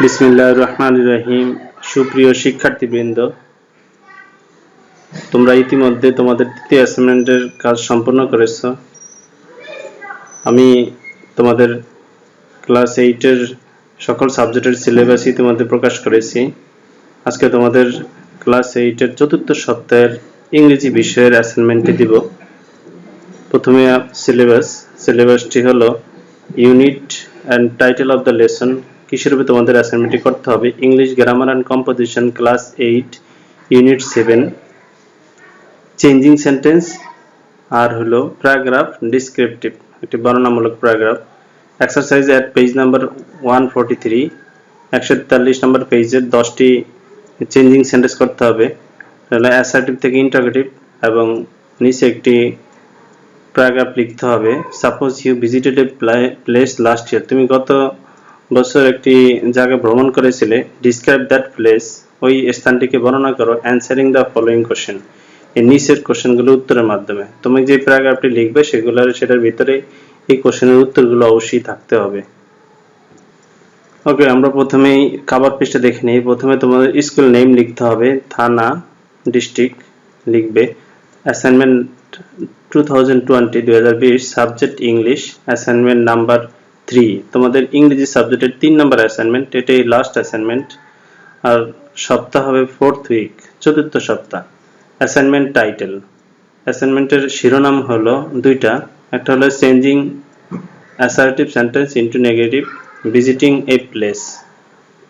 বিসমিল্লাহ রহমান রহিম। সুপ্রিয় শিক্ষার্থীবৃন্দ, তোমরা ইতিমধ্যে তোমাদের তৃতীয় অ্যাসাইনমেন্টের কাজ সম্পন্ন করেছ। আমি তোমাদের ক্লাস এইটের সকল সাবজেক্টের সিলেবাস ইতিমধ্যে প্রকাশ করেছি। আজকে তোমাদের ক্লাস এইটের চতুর্থ সপ্তাহের ইংরেজি বিষয়ের অ্যাসাইনমেন্টটি দিব। প্রথমে সিলেবাস সিলেবাসটি হলো unit and title of the lesson কিসের উপরে তোমাদের অ্যাসাইনমেন্টটি করতে হবে? English grammar and composition class eight unit seven changing sentence আর হলো প্যারাগ্রাফ ডিসক্রিপটিভ একটি বর্ণনামূলক paragraph exercise at page number one forty three একশো তেতাল্লিশ নম্বর পেজের দশটি চেঞ্জিং সেন্টেন্স করতে হবে। তাহলে অ্যাসার্টিভ থেকে ইন্টারগেটিভ এবং নিচে একটি প্যারাগ্রাফ লিখতে হবে। Suppose you visited a place last year তুমি গত বছর একটি জায়গা ভ্রমণ করেছিলে। ডিসক্রাইব দ্যাট প্লেস ওই স্থানটিকে বর্ণনা করো। অ্যান্সারিং দ্য ফলোয়িং কোশ্চেন এই নিচের কোশ্চেনগুলো উত্তরের মাধ্যমে। তুমি যে প্যারাগ্রাফটি লিখবে, সেগুলোর, সেটার ভিতরে এই কোশ্চেনের উত্তরগুলো অবশ্যই থাকতে হবে। ওকে আমরা প্রথমেই খাবার পৃষ্ঠা দেখে নিই। প্রথমে তোমাদের স্কুল নেম লিখতে হবে, থানা ডিস্ট্রিক্ট লিখবে। Assignment two thousand twenty subject English assignment number three তোমাদের ইংরেজি সাবজেক্টের তিন নম্বর অ্যাসাইনমেন্ট এটাই লাস্ট অ্যাসাইনমেন্ট আর সপ্তাহ হবে ফোর্থ উইক চতুর্থ সপ্তাহ। অ্যাসাইনমেন্ট টাইটেল অ্যাসাইনমেন্টের শিরোনাম হলো দুইটা। একটা হলো changing assertive sentence into negative visiting a place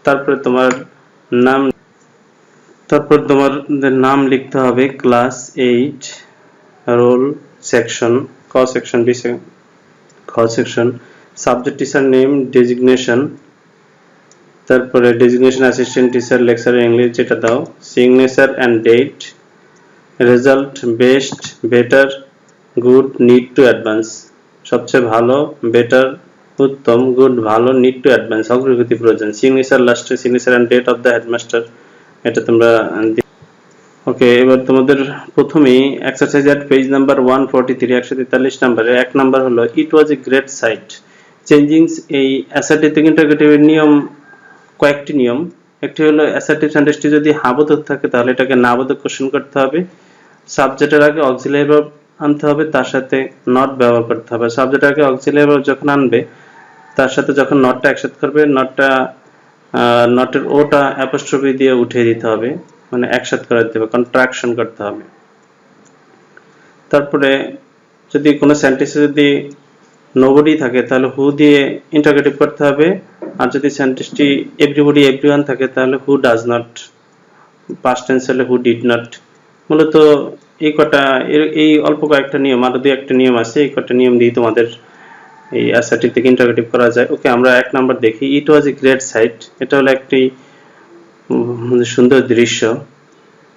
তারপরে তোমার নাম, তারপর তোমাদের নাম লিখতে হবে ক্লাস এইট রোল সেকশন ক সেকশন বি খ section subject teacher name designation তারপরে designation assistant teacher lecture English যেটা দাও signature and date result best better good need to advance সবচেয়ে ভালো বেটার উত্তম গুড ভালো নিড টু অ্যাডভান্স অগ্রগতি প্রয়োজন। সিগনেচার লাস্টে signature and date of the headmaster এটা তোমরা ওকে এবার তোমাদের প্রথমেই exercise at page number one forty three একশো তেতাল্লিশ নাম্বারে। এক নাম্বার হলো ইট ওয়াজ এ গ্রেট সাইট চেঞ্জিংস এই অ্যাসার্টিভ ইন্টারগ্রেটিভের নিয়ম কয়েকটি নিয়ম। একটি হলো অ্যাসার্টিভ সেন্টেন্সটি যদি হাবোধক থাকে, তাহলে এটাকে নাবোধক কোশ্চেন করতে হবে। সাবজেক্টের আগে অক্সিলারি আনতে হবে, তার সাথে নট ব্যবহার করতে হবে। আগে ভার্ব যখন আনবে, তার সাথে যখন নটটা একসাথে করবে নটটা নটের ওটা অ্যাপোস্ট্রফি দিয়ে উঠিয়ে দিতে হবে। মানে একসাথে করে দিতে হবে কন্ট্রাকশন করতে হবে। তারপরে যদি কোনো সেন্টেন্সে যদি নোবডি থাকে, তাহলে হু দিয়ে ইন্টারগেটিভ করতে হবে। আর যদি সেন্টেন্সটি এভরিবডি এভরিওয়ান থাকে, তাহলে who does not past tense হলে হু ডিড নট মূলত এই কটা এই অল্প কয়েকটা নিয়ম, আরও দুই একটা নিয়ম আছে, এই কটা নিয়ম দিয়ে তোমাদের এই অ্যাসার্টিভ থেকে ইন্টারগেটিভ করা যায়। ওকে, আমরা এক নাম্বার দেখি। ইট ওয়াজ এ গ্রেট সাইট এটা হলো একটি সুন্দর দৃশ্য।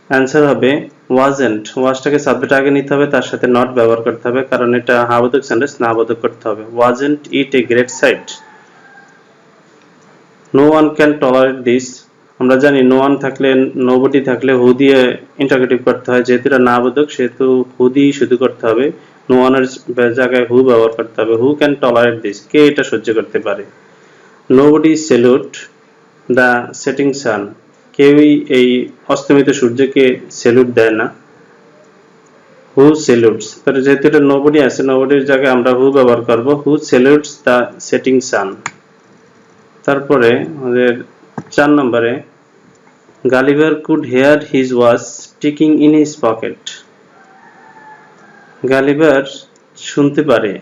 অ্যান্সার হবে ওয়াজেন্ট ওয়াজটাকে সাবজেক্ট আগে নিতে হবে, তার সাথে নট ব্যবহার করতে হবে, কারণ এটা হাবোধক সেন্টেন্স না বোধক করতে হবে। Wasn't it a great sight no one can tolerate this আমরা জানি নো ওয়ান থাকলে নোবডি থাকলে হু দিয়ে ইন্টারগেটিভ করতে হয়। যেহেতু এটা না বোধক সেহেতু হু দিয়ে শুধু করতে হবে। নো ওয়ানের জায়গায় হু ব্যবহার করতে হবে। হু ক্যান টলারেট দিস কে এটা সহ্য করতে পারে? Nobody salute the setting sun কেউই এই অস্তমিত সূর্যকে সেলুট দেয় না। হু সেলুটস তাহলে যেহেতু এটা নোবডি আছে নোবডির জায়গায় আমরা হু ব্যবহার করব। হু সেলুটস দ্য সেটিং সান তারপরে আমাদের চার নম্বরে Gulliver could hear his watch sticking in his pocket Gulliver শুনতে পারে।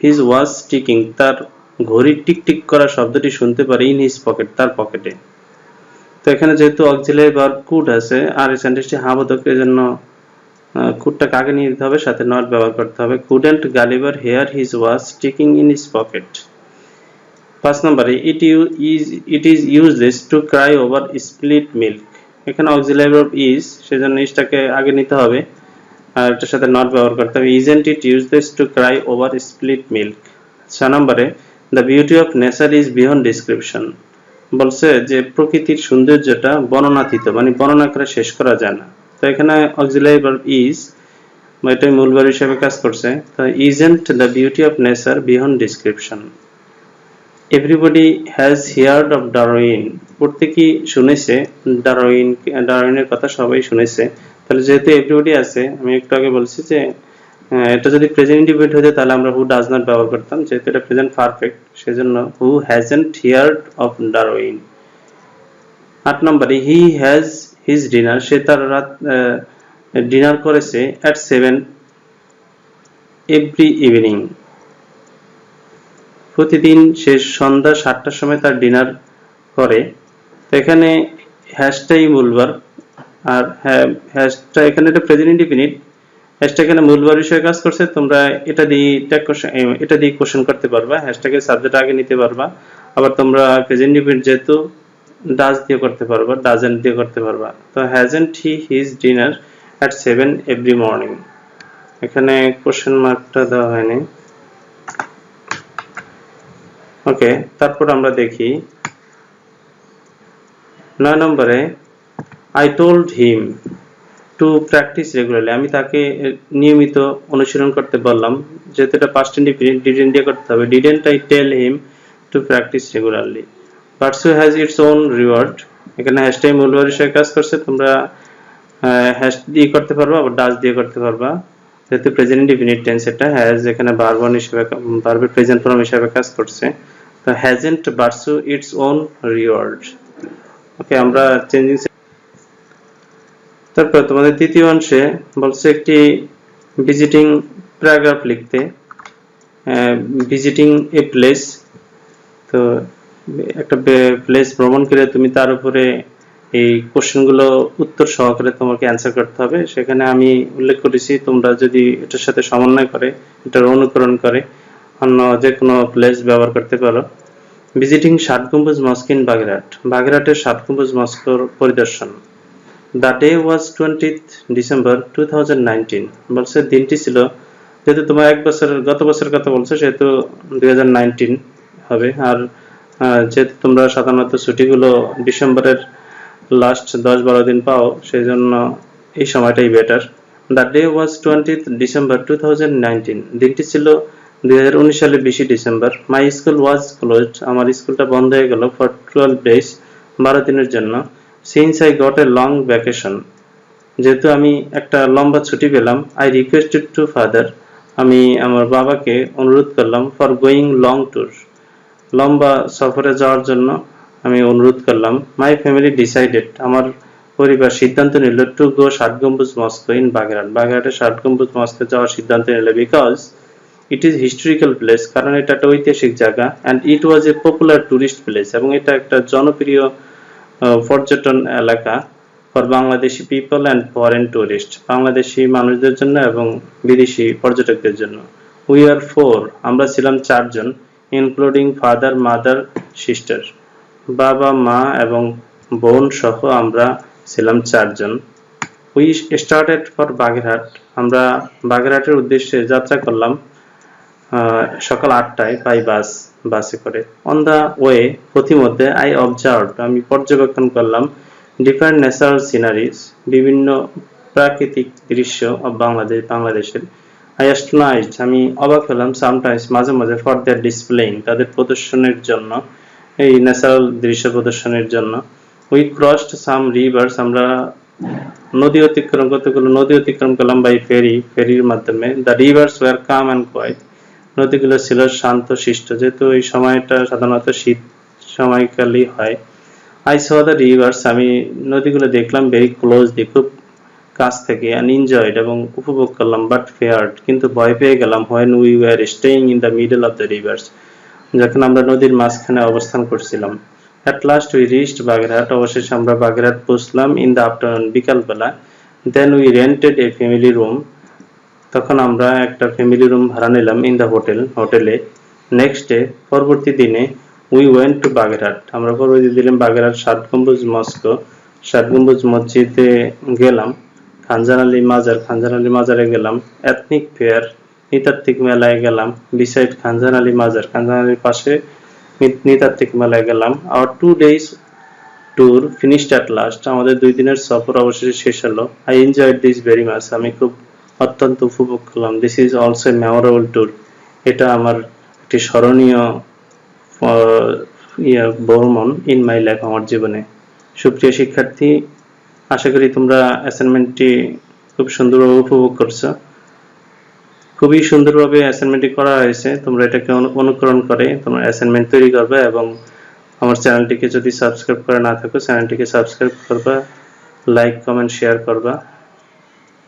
হিজ ওয়াচ স্টিকিং তার ঘড়ি টিক টিক করা শব্দটি শুনতে পারে ইন হিজ পকেট তার পকেটে তো এখানে যেহেতু অক্সিলারি ভার্ব কুড আছে, আর এই সেন্টেন্সটি হাবোধক এর জন্য কুডটাকে আগে নিয়ে দিতে হবে? সাথে নট ব্যবহার করতে হবে। Couldn't Gulliver hear his watch sticking in his pocket পাঁচ নম্বরে it you is it is useless to cry over split milk এখানে অক্সিলারি ভার্ব ইজ সেজন্য ইজটাকে আগে নিতে হবে। আর এটার সাথে নট ব্যবহার করতে হবে। Isn't it useless to cry over split milk ছ নম্বরে the beauty of nature is beyond description বলছে যে, প্রকৃতির সৌন্দর্যটা বর্ণনাতীত মানে বর্ণনা করে শেষ করা যায় না। তো এখানে অক্সিলারি ভার্ব ইজ এটাই মূল verb হিসেবে কাজ করছে। তো isn't the beauty of nature beyond description everybody has heard of Darwin প্রত্যেকেই শুনেছে। ডারোইন ডারউইনের কথা সবাই শুনেছে। তাহলে যেহেতু এভরিবডি আছে, আমি একটু আগে বলছি যে এটা যদি প্রেজেন্ট ইন্ডিভিজুয়াল হতো তাহলে আমরা হু ডাজ নট ব্যবহার করতাম। যেহেতু এটা প্রেজেন্ট পারফেক্ট সেজন্য who has hasn't heard of Darwin আট নম্বরে হি হ্যাজ হিজ ডিনার সে তার রাত ডিনার করেছে অ্যাট সেভেন এভরি ইভিনিং প্রতিদিন সে সন্ধ্যা সাতটার সময় তার ডিনার করে। তো এখানে হ্যাশটাই মূলবার আর হ্যাশটা এখানে এটা প্রেজেন্ট ইন্ডিফিনিট হ্যাশটা এখানে মূলবার বিষয়ে কাজ করছে, তোমরা এটা দিয়ে এটা দিয়ে কোশ্চেন করতে পারবা। হ্যাশটাকে সাবজেক্ট আগে নিতে পারবা। আবার তোমরা প্রেজেন্ট ইন্ডিফিনিট যেহেতু ডাজ দিয়ে করতে পারবা ডাজেন্ট দিয়ে করতে পারবা। তো hasn't he his dinner at seven every morning এখানে কোশ্চেন মার্কটা দেওয়া হয়নি। ওকে, তারপর আমরা দেখি। নয় নম্বরে I told him to practise regularly আমি তাকে নিয়মিত অনুশীলন করতে বললাম, যেহেতু এটা পাস্ট ডিডেন্ট দিয়ে করতে হবে। Didn't I tell him to practise regularly pursue has its own reward এখানে হ্যাশটাই মূলবার হিসেবে কাজ করছে, তোমরা হ্যাশ দিয়ে করতে পারবা, আবার ডাস দিয়ে করতে পারবা। যেহেতু প্রেজেন্ট ইন্ডিফিনিট টেন্স এটা হ্যাজ এখানে বারবন হিসেবে বারবার প্রেজেন্ট ফর্ম হিসেবে কাজ করছে। Hasn't pursue its own reward okay আমরা চেঞ্জিং তারপর তোমাদের তৃতীয় অংশে বলছে একটি ভিজিটিং প্যারাগ্রাফ লিখতে ভিজিটিং এ প্লেস তো একটা প্লেস ভ্রমণ করে তুমি তার উপরে এই কোশ্চেনগুলো উত্তর সহকারে তোমাকে অ্যান্সার করতে হবে। সেখানে আমি উল্লেখ করেছি, তোমরা যদি এটার সাথে সমন্বয় করে, এটার অনুকরণ করে অন্য যে কোনো প্লেস ব্যবহার করতে পারো। ভিজিটিং ষাট গম্বুজ মস্ক ইন বাগেরহাট। বাগেরহাটের ষাট গম্বুজ মস্কোর পরিদর্শন। The day was twentieth December two thousand nineteen বলছে, দিনটি ছিল, যেহেতু তোমার এক বছরের গত বছরের কথা বলছো, সেহেতু দুই হাজার নাইনটিন হবে। আর যেহেতু তোমরা সাধারণত ছুটিগুলো ডিসেম্বরের লাস্ট দশ বারো দিন পাও সেই জন্য এই সময়টাই better the day was twentieth December two thousand nineteen দিনটি ছিল দুই সালের বিশে December my school was closed আমার স্কুলটা বন্ধ হয়ে গেল ফর টুয়েলভ ডেজ বারো দিনের জন্য since I got a long vacation যেহেতু আমি একটা লম্বা ছুটি পেলাম আই রিকোয়েস্টেড টু ফাদার আমি আমার বাবাকে অনুরোধ করলাম ফর গোয়িং লং ট্যুর লম্বা সফরে যাওয়ার জন্য আমি অনুরোধ করলাম। মাই ফ্যামিলি ডিসাইডেড আমার পরিবার সিদ্ধান্ত নিল টু গো ষাট গম্বুজ মস্কো ইন বাগেরহাট বাগেরহাটে ষাট গম্বুজ মস্কো যাওয়ার সিদ্ধান্ত নিল because it is historical place কারণ এটা একটা ঐতিহাসিক জায়গা and it was a popular tourist place এবং এটা একটা জনপ্রিয় পর্যটন এলাকা for Bangladeshi people and foreign tourist Bangladeshi মানুষদের জন্য এবং বিদেশি পর্যটকদের জন্য। উই আর ফোর আমরা ছিলাম চারজন ইনক্লুডিং ফাদার মাদার সিস্টার বাবা, মা এবং বোন সহ আমরা ছিলাম চারজন। উই স্টার্টেড ফর বাগেরহাট, আমরা বাগেরহাটের উদ্দেশ্যে যাত্রা করলাম। সকাল আটটায় বাই বাস বাসে করে। অন দা ওয়ে পথিমধ্যে আই অবজার্ভ আমি পর্যবেক্ষণ করলাম ডিফারেন্ট ন্যাচারাল সিনারিজ বিভিন্ন প্রাকৃতিক দৃশ্য of বাংলাদেশ, বাংলাদেশের। আই অ্যাস্টনাইজড আমি অবাক হলাম সামটাইমস মাঝে মাঝে ফর দেয়ার ডিসপ্লেইং তাদের প্রদর্শনের জন্য, এই ন্যাচারাল দৃশ্য প্রদর্শনের জন্য। উই ক্রসড সাম রিভার্স আমরা নদী অতিক্রম, কতগুলো নদী অতিক্রম করলাম বাই ফেরি ফেরির মাধ্যমে। The rivers were calm and quiet নদীগুলো ছিল শান্ত, শিষ্ট। যেহেতু এই সময়টা সাধারণত শীত সময়কালই হয়। আই স দ্য রিভার্স আমি নদীগুলো দেখলাম ভেরি ক্লোজ ক্লোজলি খুব কাছ থেকে অ্যান্ড এনজয়েড এবং উপভোগ করলাম বাট ফেয়ার্ড কিন্তু ভয় পেয়ে গেলাম when we were staying in the middle of the rivers যখন আমরা নদীর মাঝখানে অবস্থান করছিলাম। At last we reached Bagerhat অবশেষে আমরা বাগেরহাট পৌঁছলাম ইন দ্য আফটারনুন বিকালবেলা। Then we rented a family room তখন আমরা একটা ফ্যামিলি রুম ভাড়া নিলাম ইন দ্য হোটেল হোটেলে নেক্সট ডে পরবর্তী দিনে উই ওয়েন্ট টু বাগেরহাট আমরা পরবর্তী দিনে বাগেরহাট ষাট গম্বুজ মস্কো। ষাট গম্বুজ মসজিদে গেলাম। খানজান আলী মাজার, খানজান আলী মাজারে গেলাম। এথনিক ফেয়ার নৃতাত্ত্বিক মেলায় গেলাম। বিসাইড খানজান আলী মাজার, খানজান আলীর পাশে নৃতাত্ত্বিক মেলায় গেলাম। Our two days tour finished at last আমাদের দুই দিনের সফর অবশেষে শেষ হলো। I enjoyed this very much আমি খুব অত্যন্ত উপভোগ করলাম। This is also a memorable tour এটা আমার একটি স্মরণীয় ইয়ে ভ্রমণ ইন মাই লাইফ আমার জীবনে। সুপ্রিয় শিক্ষার্থী, আশা করি তোমরা অ্যাসাইনমেন্টটি খুব সুন্দরভাবে উপভোগ করছ। খুবই সুন্দরভাবে অ্যাসাইনমেন্টটি করা হয়েছে। তোমরা এটাকে অনু- অনুকরণ করে তোমরা অ্যাসাইনমেন্ট তৈরি করবে এবং আমার চ্যানেলটিকে যদি সাবস্ক্রাইব করে না থাকো, চ্যানেলটিকে সাবস্ক্রাইব করবা লাইক কমেন্ট শেয়ার করবা।